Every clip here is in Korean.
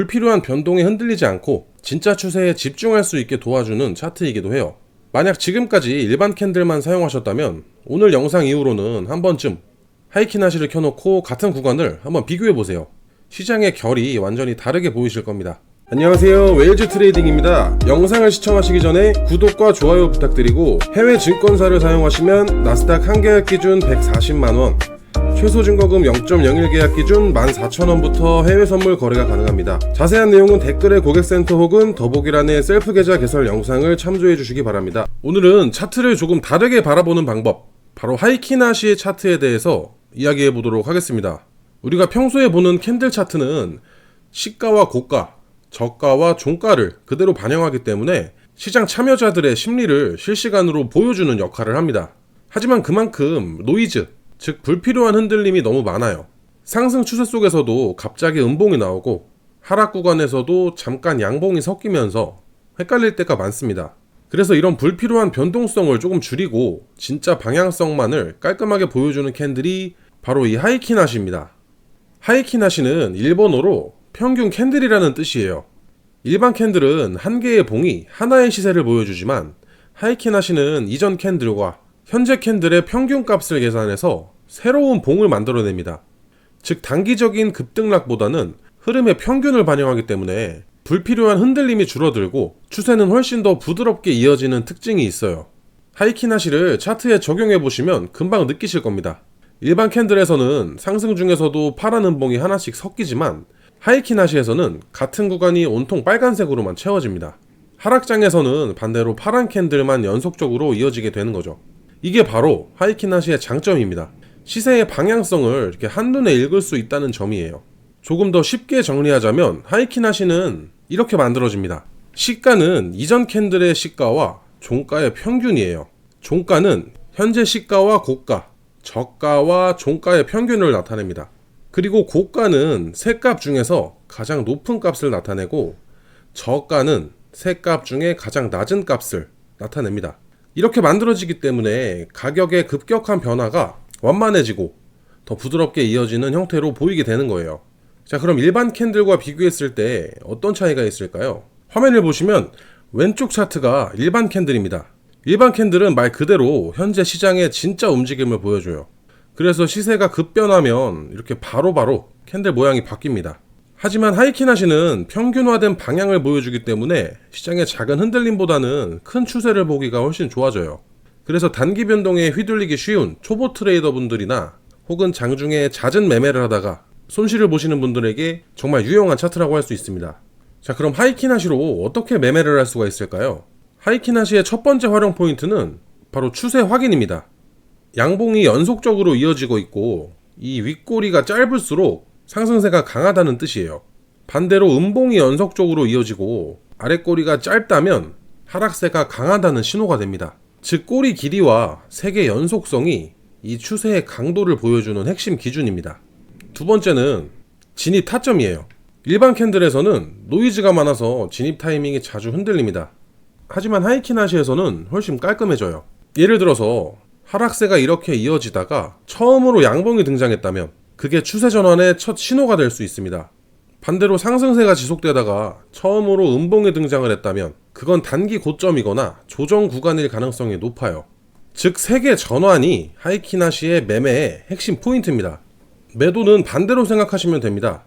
불필요한 변동에 흔들리지 않고 진짜 추세에 집중할 수 있게 도와주는 차트이기도 해요. 만약 지금까지 일반 캔들만 사용하셨다면 오늘 영상 이후로는 한 번쯤 하이키나시를 켜놓고 같은 구간을 한번 비교해 보세요. 시장의 결이 완전히 다르게 보이실 겁니다. 안녕하세요. 웨일즈 트레이딩입니다. 영상을 시청하시기 전에 구독과 좋아요 부탁드리고 해외 증권사를 사용하시면 나스닥 한 계약 기준 140만원, 최소 증거금 0.01 계약 기준 14,000원부터 해외 선물 거래가 가능합니다. 자세한 내용은 댓글에 고객센터 혹은 더보기란의 셀프 계좌 개설 영상을 참조해 주시기 바랍니다. 오늘은 차트를 조금 다르게 바라보는 방법, 바로 하이키나시의 차트에 대해서 이야기해 보도록 하겠습니다. 우리가 평소에 보는 캔들 차트는 시가와 고가, 저가와 종가를 그대로 반영하기 때문에 시장 참여자들의 심리를 실시간으로 보여주는 역할을 합니다. 하지만 그만큼 노이즈, 즉 불필요한 흔들림이 너무 많아요. 상승 추세 속에서도 갑자기 음봉이 나오고 하락 구간에서도 잠깐 양봉이 섞이면서 헷갈릴 때가 많습니다. 그래서 이런 불필요한 변동성을 조금 줄이고 진짜 방향성만을 깔끔하게 보여주는 캔들이 바로 이 하이키나시입니다. 하이키나시는 일본어로 평균 캔들이라는 뜻이에요. 일반 캔들은 한 개의 봉이 하나의 시세를 보여주지만 하이키나시는 이전 캔들과 현재 캔들의 평균 값을 계산해서 새로운 봉을 만들어냅니다. 즉 단기적인 급등락보다는 흐름의 평균을 반영하기 때문에 불필요한 흔들림이 줄어들고 추세는 훨씬 더 부드럽게 이어지는 특징이 있어요. 하이키나시를 차트에 적용해 보시면 금방 느끼실 겁니다. 일반 캔들에서는 상승 중에서도 파란 음봉이 하나씩 섞이지만 하이키나시에서는 같은 구간이 온통 빨간색으로만 채워집니다. 하락장에서는 반대로 파란 캔들만 연속적으로 이어지게 되는 거죠. 이게 바로 하이키나시의 장점입니다. 시세의 방향성을 이렇게 한눈에 읽을 수 있다는 점이에요. 조금 더 쉽게 정리하자면 하이키나시는 이렇게 만들어집니다. 시가는 이전 캔들의 시가와 종가의 평균이에요. 종가는 현재 시가와 고가, 저가와 종가의 평균을 나타냅니다. 그리고 고가는 세 값 중에서 가장 높은 값을 나타내고 저가는 세 값 중에 가장 낮은 값을 나타냅니다. 이렇게 만들어지기 때문에 가격의 급격한 변화가 완만해지고 더 부드럽게 이어지는 형태로 보이게 되는 거예요. 자, 그럼 일반 캔들과 비교했을 때 어떤 차이가 있을까요? 화면을 보시면 왼쪽 차트가 일반 캔들입니다. 일반 캔들은 말 그대로 현재 시장의 진짜 움직임을 보여줘요. 그래서 시세가 급변하면 이렇게 바로바로 캔들 모양이 바뀝니다. 하지만 하이키나시는 평균화된 방향을 보여주기 때문에 시장의 작은 흔들림보다는 큰 추세를 보기가 훨씬 좋아져요. 그래서 단기 변동에 휘둘리기 쉬운 초보 트레이더 분들이나 혹은 장중에 잦은 매매를 하다가 손실을 보시는 분들에게 정말 유용한 차트라고 할 수 있습니다. 자, 그럼 하이키나시로 어떻게 매매를 할 수가 있을까요? 하이키나시의 첫 번째 활용 포인트는 바로 추세 확인입니다. 양봉이 연속적으로 이어지고 있고 이 윗꼬리가 짧을수록 상승세가 강하다는 뜻이에요. 반대로 음봉이 연속적으로 이어지고 아랫꼬리가 짧다면 하락세가 강하다는 신호가 됩니다. 즉 꼬리 길이와 색의 연속성이 이 추세의 강도를 보여주는 핵심 기준입니다. 두 번째는 진입 타점이에요. 일반 캔들에서는 노이즈가 많아서 진입 타이밍이 자주 흔들립니다. 하지만 하이키나시에서는 훨씬 깔끔해져요. 예를 들어서 하락세가 이렇게 이어지다가 처음으로 양봉이 등장했다면 그게 추세 전환의 첫 신호가 될 수 있습니다. 반대로 상승세가 지속되다가 처음으로 음봉이 등장을 했다면 그건 단기 고점이거나 조정 구간일 가능성이 높아요. 즉 세계 전환이 하이키나시의 매매의 핵심 포인트입니다. 매도는 반대로 생각하시면 됩니다.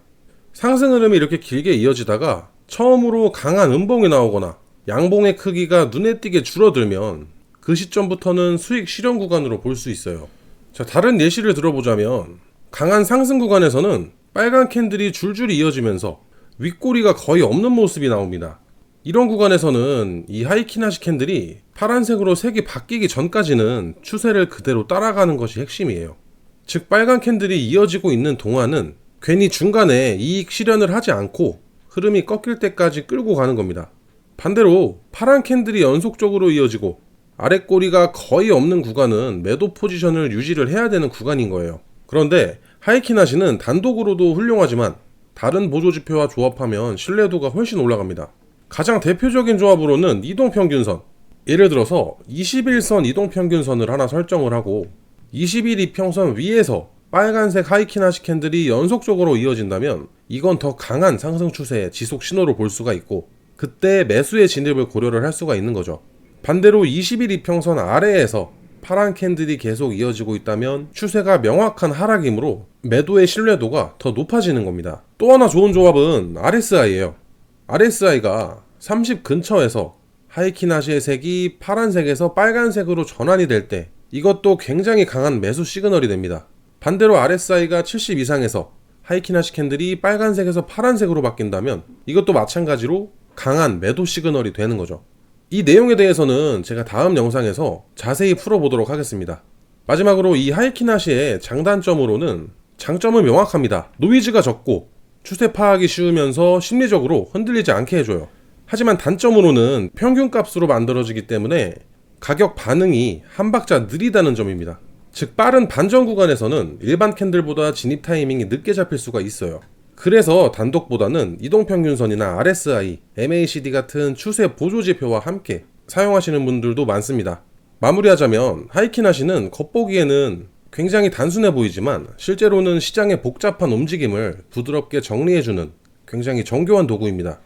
상승 흐름이 이렇게 길게 이어지다가 처음으로 강한 음봉이 나오거나 양봉의 크기가 눈에 띄게 줄어들면 그 시점부터는 수익 실현 구간으로 볼 수 있어요. 자, 다른 예시를 들어보자면 강한 상승 구간에서는 빨간 캔들이 줄줄이 이어지면서 윗꼬리가 거의 없는 모습이 나옵니다. 이런 구간에서는 이 하이키나시 캔들이 파란색으로 색이 바뀌기 전까지는 추세를 그대로 따라가는 것이 핵심이에요. 즉 빨간 캔들이 이어지고 있는 동안은 괜히 중간에 이익 실현을 하지 않고 흐름이 꺾일 때까지 끌고 가는 겁니다. 반대로 파란 캔들이 연속적으로 이어지고 아랫꼬리가 거의 없는 구간은 매도 포지션을 유지를 해야 되는 구간인 거예요. 그런데 하이키나시는 단독으로도 훌륭하지만 다른 보조 지표와 조합하면 신뢰도가 훨씬 올라갑니다. 가장 대표적인 조합으로는 이동평균선. 예를 들어서 21선 이동평균선을 하나 설정을 하고 21 이 평선 위에서 빨간색 하이키나시 캔들이 연속적으로 이어진다면 이건 더 강한 상승 추세의 지속 신호를 볼 수가 있고 그때 매수의 진입을 고려를 할 수가 있는 거죠. 반대로 20일 이평선 아래에서 파란 캔들이 계속 이어지고 있다면 추세가 명확한 하락이므로 매도의 신뢰도가 더 높아지는 겁니다. 또 하나 좋은 조합은 RSI예요. RSI가 30 근처에서 하이키나시의 색이 파란색에서 빨간색으로 전환이 될 때 이것도 굉장히 강한 매수 시그널이 됩니다. 반대로 RSI가 70 이상에서 하이키나시 캔들이 빨간색에서 파란색으로 바뀐다면 이것도 마찬가지로 강한 매도 시그널이 되는 거죠. 이 내용에 대해서는 제가 다음 영상에서 자세히 풀어보도록 하겠습니다. 마지막으로 이 하이키나시의 장단점으로는 장점은 명확합니다. 노이즈가 적고 추세 파악이 쉬우면서 심리적으로 흔들리지 않게 해줘요. 하지만 단점으로는 평균 값으로 만들어지기 때문에 가격 반응이 한 박자 느리다는 점입니다. 즉 빠른 반전 구간에서는 일반 캔들보다 진입 타이밍이 늦게 잡힐 수가 있어요. 그래서 단독보다는 이동평균선이나 RSI, MACD 같은 추세 보조 지표와 함께 사용하시는 분들도 많습니다. 마무리하자면 하이키나시는 겉보기에는 굉장히 단순해 보이지만 실제로는 시장의 복잡한 움직임을 부드럽게 정리해주는 굉장히 정교한 도구입니다.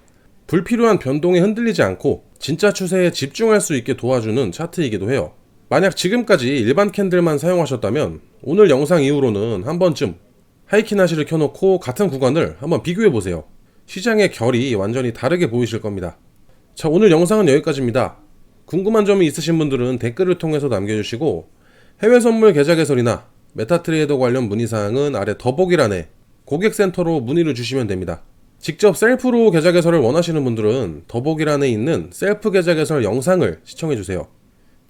불필요한 변동에 흔들리지 않고 진짜 추세에 집중할 수 있게 도와주는 차트이기도 해요. 만약 지금까지 일반 캔들만 사용하셨다면 오늘 영상 이후로는 한 번쯤 하이키나시를 켜놓고 같은 구간을 한번 비교해 보세요. 시장의 결이 완전히 다르게 보이실 겁니다. 자, 오늘 영상은 여기까지입니다. 궁금한 점이 있으신 분들은 댓글을 통해서 남겨주시고 해외 선물 계좌 개설이나 메타트레이더 관련 문의사항은 아래 더보기란에 고객센터로 문의를 주시면 됩니다. 직접 셀프로 계좌 개설을 원하시는 분들은 더보기란에 있는 셀프 계좌 개설 영상을 시청해주세요.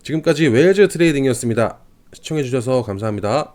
지금까지 웨일즈 트레이딩이었습니다. 시청해주셔서 감사합니다.